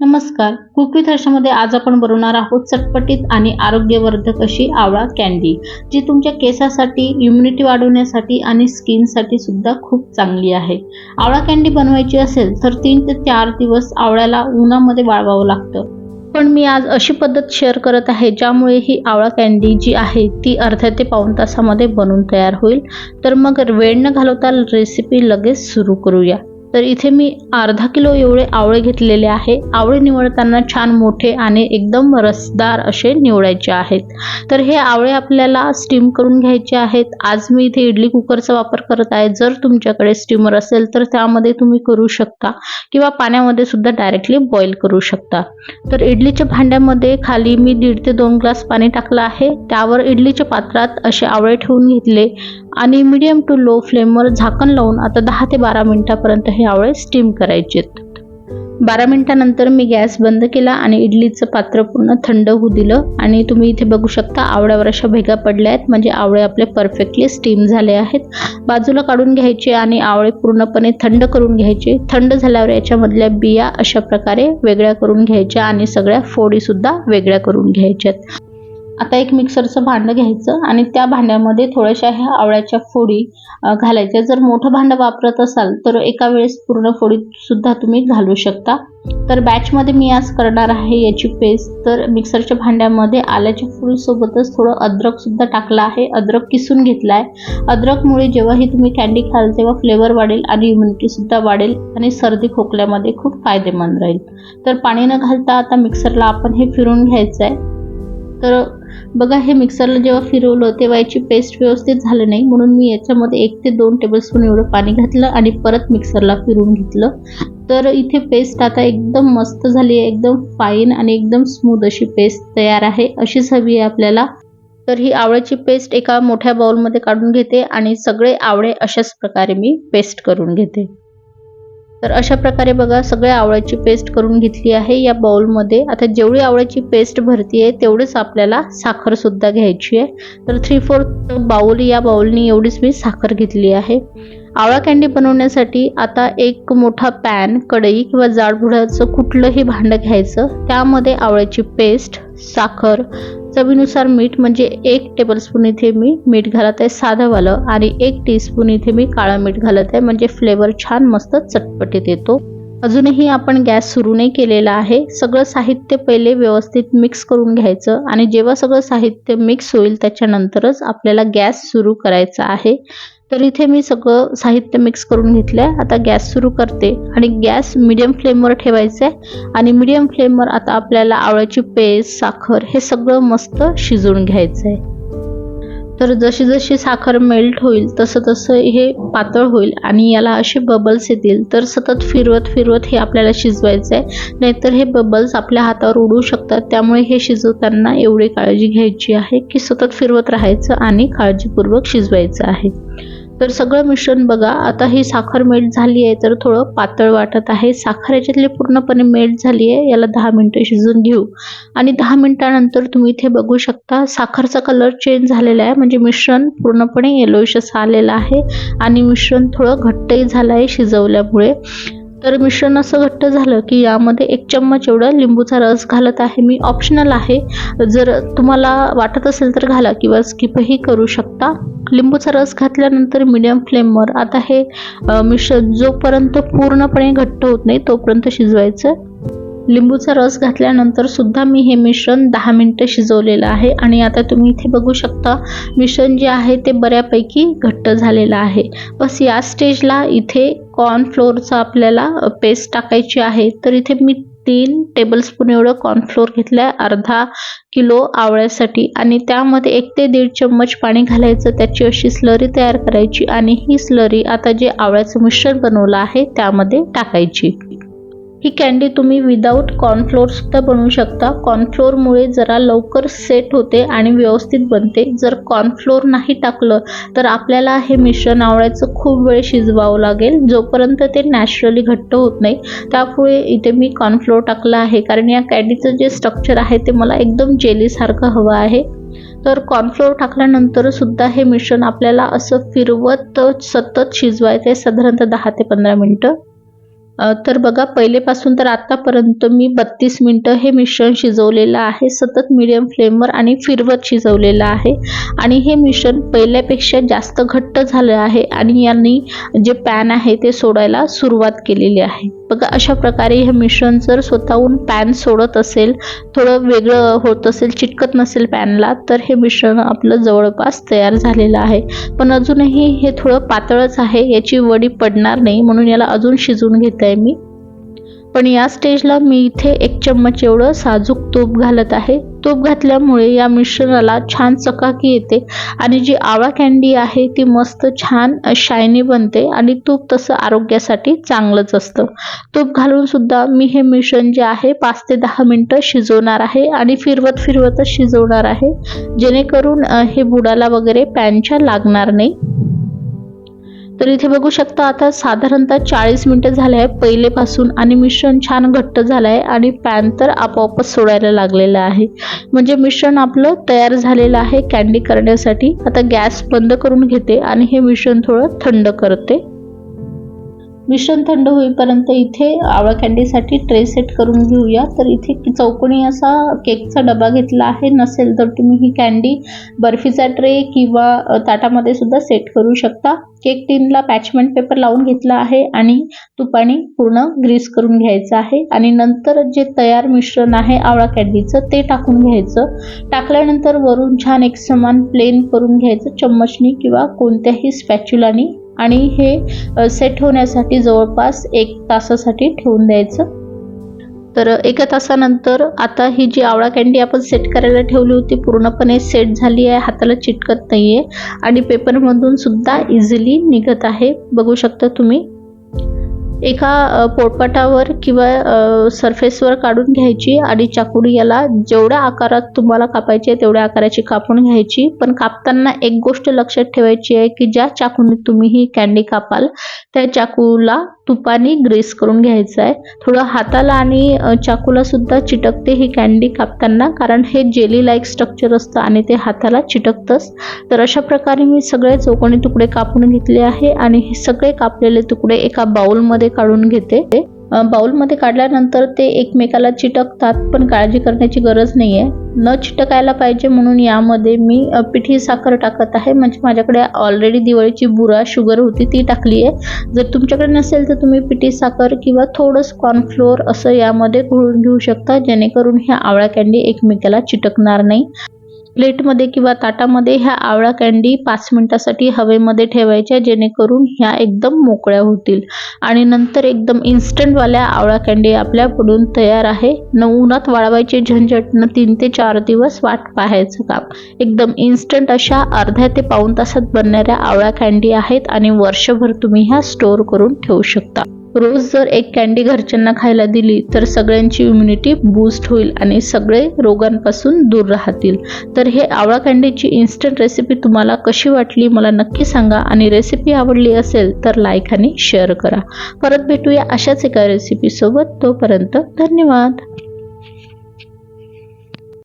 नमस्कार. कुक हर्षामध्ये आज आपण बनवणार आहोत चटपटीत आणि आरोग्यवर्धक अशी आवळा कॅन्डी जी तुमच्या केसासाठी इम्युनिटी वाढवण्यासाठी आणि स्किनसाठी सुद्धा खूप चांगली आहे. आवळा कॅन्डी बनवायची असेल तर तीन ते चार दिवस आवळ्याला उन्हामध्ये वाळवावं लागतं. पण मी आज अशी पद्धत शेअर करत आहे ज्यामुळे ही आवळा कॅन्डी जी आहे ती अर्ध्या ते पाऊण तासामध्ये बनून तयार होईल. तर मग वेळ न घालवता रेसिपी लगेच सुरू करूया. तर इथे मी अर्धा किलो एवढे आवळे घेतलेले आहे. आवळे निवडताना छान मोठे आणि एकदम रसदार असे निवडायचे आहेत. तर हे आवळे आपल्याला स्टीम करून घ्यायचे आहेत. आज मी इथे इडली कुकरचा वापर करत आहे. जर तुमच्याकडे स्टीमर असेल तर त्यामध्ये तुम्ही करू शकता किंवा पाण्यामध्ये सुद्धा डायरेक्टली बॉईल करू शकता. तर इडलीच्या भांड्यामध्ये खाली मी दीड ते दोन ग्लास पाणी टाकलं आहे. त्यावर इडलीच्या पात्रात असे आवळे ठेवून घेतले आणि मीडियम टू लो फ्लेमवर झाकण लावून आता दहा ते बारा मिनिटापर्यंत हे आवळे स्टीम करायचे. बारा मिनिटानंतर मी गॅस बंद केला आणि इडलीचं पात्र पूर्ण थंड होऊ दिलं. आणि तुम्ही इथे बघू शकता आवळ्यावर अशा भेगा पडल्या आहेत. म्हणजे आवळे आपले परफेक्टली स्टीम झाले आहेत. बाजूला काढून घ्यायचे आणि आवळे पूर्णपणे थंड करून घ्यायचे. थंड झाल्यावर याच्यामधल्या बिया अशा प्रकारे वेगळ्या करून घ्यायच्या आणि सगळ्या फोडीसुद्धा वेगळ्या करून घ्यायच्यात. आता एक मिक्सरचं भांडं घ्यायचं आणि त्या भांड्यामध्ये थोड्याशा ह्या आवळ्याच्या फोडी घालायच्या. जर मोठं भांडं वापरत असाल तर एका वेळेस पूर्ण फोडीसुद्धा तुम्ही घालू शकता. तर बॅचमध्ये मी आज करणार आहे याची पेस्ट तर मिक्सरच्या भांड्यामध्ये आल्याच्या फोडीसोबतच थोडं अद्रकसुद्धा टाकलं आहे. अद्रक किसून घेतला आहे अद्रकमुळे जेव्हाही तुम्ही कॅन्डी खाल तेव्हा फ्लेवर वाढेल आणि इम्युनिटीसुद्धा वाढेल आणि सर्दी खोकल्यामध्ये खूप फायदेमंद राहील. तर पाणी न घालता आता मिक्सरला आपण हे फिरून घ्यायचं आहे तर बघा हे मिक्सरला जेव्हा फिरवलं तेव्हा याची पेस्ट व्यवस्थित झालं नाही. म्हणून मी याच्यामध्ये एक ते दोन टेबलस्पून एवढं पाणी घातलं आणि परत मिक्सरला फिरून घेतलं. तर इथे पेस्ट आता एकदम मस्त झाली आहे. एकदम फाईन आणि एकदम स्मूथ अशी पेस्ट तयार आहे. अशीच हवी आहे आपल्याला. तर ही आवळ्याची पेस्ट एका मोठ्या बाउलमध्ये काढून घेते आणि सगळे आवळे अशाच प्रकारे मी पेस्ट करून घेते. तर अशा प्रकारे बघा सगळ्या आवळ्याची पेस्ट करून घेतली आहे या बाउलमध्ये आता जेवढी आवळ्याची पेस्ट भरती आहे तेवढीच आपल्याला साखरसुद्धा घ्यायची आहे. तर थ्री फोर्थ बाउल या बाउलनी एवढीच मी साखर घेतली आहे. आवळा कँडी बनवण्यासाठी आता एक मोठा पॅन कढई किंवा जाडबुडाचं कुठलंही भांडं घ्यायचं. त्यामध्ये आवळ्याची पेस्ट साखर चवीनुसार मीठ म्हणजे एक टेबलस्पून इथे मी मीठ घालत आहे साधंवालं आणि एक टीस्पून इथे मी काळं मीठ घालत आहे म्हणजे फ्लेवर छान मस्त चटपटीत येतो. अजूनही आपण गॅस सुरू नाही केलेला आहे. सगळं साहित्य पहिले व्यवस्थित मिक्स करून घ्यायचं आणि जेव्हा सगळं साहित्य मिक्स होईल त्याच्यानंतरच आपल्याला गॅस सुरू करायचा आहे. तर इथे मी सगळं साहित्य मिक्स करून घेतलं आहे आता गॅस सुरू करते. आणि गॅस मिडियम फ्लेमवर ठेवायचं आहे आणि मिडियम फ्लेमवर आता आपल्याला आवळ्याची पेस्ट साखर हे सगळं मस्त शिजवून घ्यायचं आहे तर जशी जशी साखर मेल्ट होईल तसं तसं हे पातळ होईल आणि याला असे बबल्स येतील. तर सतत फिरवत फिरवत हे आपल्याला शिजवायचं आहे नाहीतर हे बबल्स आपल्या हातावर उडू शकतात. त्यामुळे हे शिजवताना एवढी काळजी घ्यायची आहे की सतत फिरवत राहायचं आणि काळजीपूर्वक शिजवायचं आहे. तर सगळं मिश्रण बघा. आता ही साखर मेल्ट झाली आहे तर थोडं पातळ वाटत आहे. साखर याच्यातली पूर्णपणे मेल्ट झाली आहे. याला दहा मिनटं शिजून घेऊ. आणि दहा मिनटानंतर तुम्ही इथे बघू शकता साखरचा कलर चेंज झालेला आहे. म्हणजे मिश्रण पूर्णपणे येलोइश असं आलेलं आहे. आणि मिश्रण थोडं घट्टही झालं आहे शिजवल्यामुळे. तर मिश्रण असं घट्ट झालं की यामध्ये एक चम्मच एवढं लिंबूचा रस घालत आहे. मी ऑप्शनल आहे. जर तुम्हाला वाटत असेल तर घाला किंवा स्किपही करू शकता. लिंबूचा रस घातल्यानंतर मिडियम फ्लेमवर आता हे मिश्रण जोपर्यंत पूर्णपणे घट्ट होत नाही तोपर्यंत शिजवायचं. लिंबूचा रस घातल्यानंतर सुद्धा मी हे मिश्रण दहा मिनटं शिजवलेलं आहे. आणि आता तुम्ही इथे बघू शकता मिश्रण जे आहे ते बऱ्यापैकी घट्ट झालेलं आहे. बस या स्टेजला इथे कॉर्नफ्लोअरचा आपल्याला पेस्ट टाकायची आहे. तर इथे मी तीन टेबलस्पून एवढं कॉर्नफ्लोअर घेतलं आहे अर्धा किलो आवळ्यासाठी. आणि त्यामध्ये एक ते दीड चम्मच पाणी घालायचं त्याची अशी स्लरी तयार करायची. आणि ही स्लरी आता जे आवळ्याचं मिश्रण बनवलं आहे त्यामध्ये टाकायची. ही कँडी तुम्ही विदाऊट कॉर्नफ्लोअरसुद्धा बनवू शकता. कॉर्नफ्लोअरमुळे जरा लवकर सेट होते आणि व्यवस्थित बनते. जर कॉर्नफ्लोअर नाही टाकलं तर आपल्याला हे मिश्रण आवळ्याचं खूप वेळ शिजवावं लागेल. जोपर्यंत ते नॅचरली घट्ट होत नाही त्यामुळे इथे मी कॉर्नफ्लोअर टाकलं आहे. कारण या कँडीचं जे स्ट्रक्चर आहे ते मला एकदम जेलीसारखं हवं आहे. तर कॉर्नफ्लोअर टाकल्यानंतर सुद्धा हे मिश्रण आपल्याला असं फिरवत सतत शिजवायचं आहे साधारणतः दहा ते पंधरा मिनटं. तर बघा पहिलेपासून तर आत्तापर्यंत मी बत्तीस मिनटं हे मिश्रण शिजवलेलं आहे. सतत मीडियम फ्लेमवर आणि फिरवत शिजवलेलं आहे. आणि हे मिश्रण पहिल्यापेक्षा जास्त घट्ट झालं आहे आणि यांनी जे पॅन आहे ते सोडायला सुरुवात केलेली आहे. बघा अशा प्रकारे हे मिश्रण जर स्वतःहून पॅन सोडत असेल थोडं वेगळं होत असेल चिटकत नसेल पॅनला तर हे मिश्रण आपलं जवळपास तयार झालेलं आहे. पण अजूनही हे थोडं पातळच आहे याची वडी पडणार नाही म्हणून याला अजून शिजवून घेत आहे मी. पण या स्टेजला मी इथे एक चम्मच एवढं साजूक तूप घालत आहे. तूप घातल्यामुळे या मिश्रणाला छान चकाकी येते आणि जी आवळा कँडी आहे ती मस्त छान शायनी बनते आणि तूप तसं आरोग्यासाठी चांगलंच असतं. तूप घालून सुद्धा मी हे मिश्रण जे आहे पाच ते दहा मिनटं शिजवणार आहे आणि फिरवत फिरवतच शिजवणार आहे. जेणेकरून हे बुडाला वगैरे पॅनच्या लागणार नाही. तर इथे बघू शकता आता साधारणतः चाळीस मिनटं झाले आहे पहिलेपासून आणि मिश्रण छान घट्ट झालं आहे आणि पॅन तर आपोआपच सोडायला लागलेलं आहे. म्हणजे मिश्रण आपलं तयार झालेलं आहे कॅन्डी करण्यासाठी. आता गॅस बंद करून घेते आणि हे मिश्रण थोडं थंड करते. मिश्रण थंड होईपर्यंत इथे आवळा कॅन्डीसाठी ट्रे सेट करून घेऊया. तर इथे चौकोनी असा केकचा डबा घेतला आहे. नसेल तर तुम्ही ही कॅन्डी बर्फीचा ट्रे किंवा ताटामध्ये सुद्धा सेट करू शकता. केक टीनला पॅचमेंट पेपर लावून घेतला आहे आणि तुपाने पूर्ण ग्रीस करून घ्यायचं आहे. आणि नंतर जे तयार मिश्रण आहे आवळा कॅन्डीचं ते टाकून घ्यायचं. टाकल्यानंतर वरून छान एक समान प्लेन करून घ्यायचं. चम्मचनी किंवा कोणत्याही स्पॅच्युलानी आणि हे सेट होण्यासाठी जवळपास एक तासासाठी ठेवून द्यायचं. तर एका तासानंतर आता ही जी आवळा कँडी आपण सेट करायला ठेवली होती पूर्णपणे सेट झाली आहे हाताला चिटकत नाही आहे आणि पेपरमधून सुद्धा इझिली निघत आहे. बघू शकता तुम्ही. एका पोटपाटावर किंवा सरफेसवर काढून घ्यायची आणि चाकुडी याला जेवढ्या आकारात तुम्हाला कापायची आहे तेवढ्या आकाराची कापून घ्यायची. पण कापताना एक गोष्ट लक्षात ठेवायची आहे की ज्या चाकूने तुम्ही ही कॅन्डी कापाल त्या चाकूला तुपाने ग्रेस करून घ्यायचं आहे. थोडं हाताला आणि चाकूला सुद्धा चिटकते ही कॅन्डी कापताना कारण हे जेली लाईक स्ट्रक्चर असतं आणि ते हाताला चिटकतंच. तर अशा प्रकारे मी सगळे चौकोनी तुकडे कापून घेतले आहे आणि हे सगळे कापलेले तुकडे एका बाउलमध्ये काढून घेते. बाउलमध्ये काढल्यानंतर ते एकमेकाला चिटकतात पण काळजी करण्याची गरज नाही आहे न चिटकायला पाहिजे म्हणून यामध्ये मी पिठी साखर टाकत आहे. म्हणजे माझ्याकडे ऑलरेडी दिवाळीची बुरा शुगर होती ती टाकली आहे. जर तुमच्याकडे नसेल तर तुम्ही पिठी साखर किंवा थोडंसं कॉर्नफ्लोअर असं यामध्ये घोळून घेऊ शकता. जेणेकरून ह्या आवळा कँडी एकमेकाला चिटकणार नाही. प्लेटमध्ये किंवा ताटामध्ये ह्या आवळा कँडी पाच मिनिटासाठी हवेमध्ये ठेवायच्या जेणेकरून ह्या एकदम मोकळ्या होतील. आणि नंतर एकदम इन्स्टंटवाल्या आवळा कँडी आपल्याकडून तयार आहे. न उन्हात वाळवायचे झंझट न तीन ते चार दिवस वाट पाहायचं काम. एकदम इन्स्टंट अशा अर्ध्या ते पाऊण तासात बनणाऱ्या आवळा कँडी आहेत आणि वर्षभर तुम्ही ह्या स्टोअर करून ठेवू शकता. रोज जर एक कॅन्डी घरच्यांना खायला दिली तर सगळ्यांची इम्युनिटी बूस्ट होईल आणि सगळे रोगांपासून दूर राहतील. तर हे आवळा कॅन्डीची इन्स्टंट रेसिपी तुम्हाला कशी वाटली मला नक्की सांगा. आणि रेसिपी आवडली असेल तर लाईक आणि शेअर करा. परत भेटूया अशाच एका रेसिपीसोबत तोपर्यंत धन्यवाद.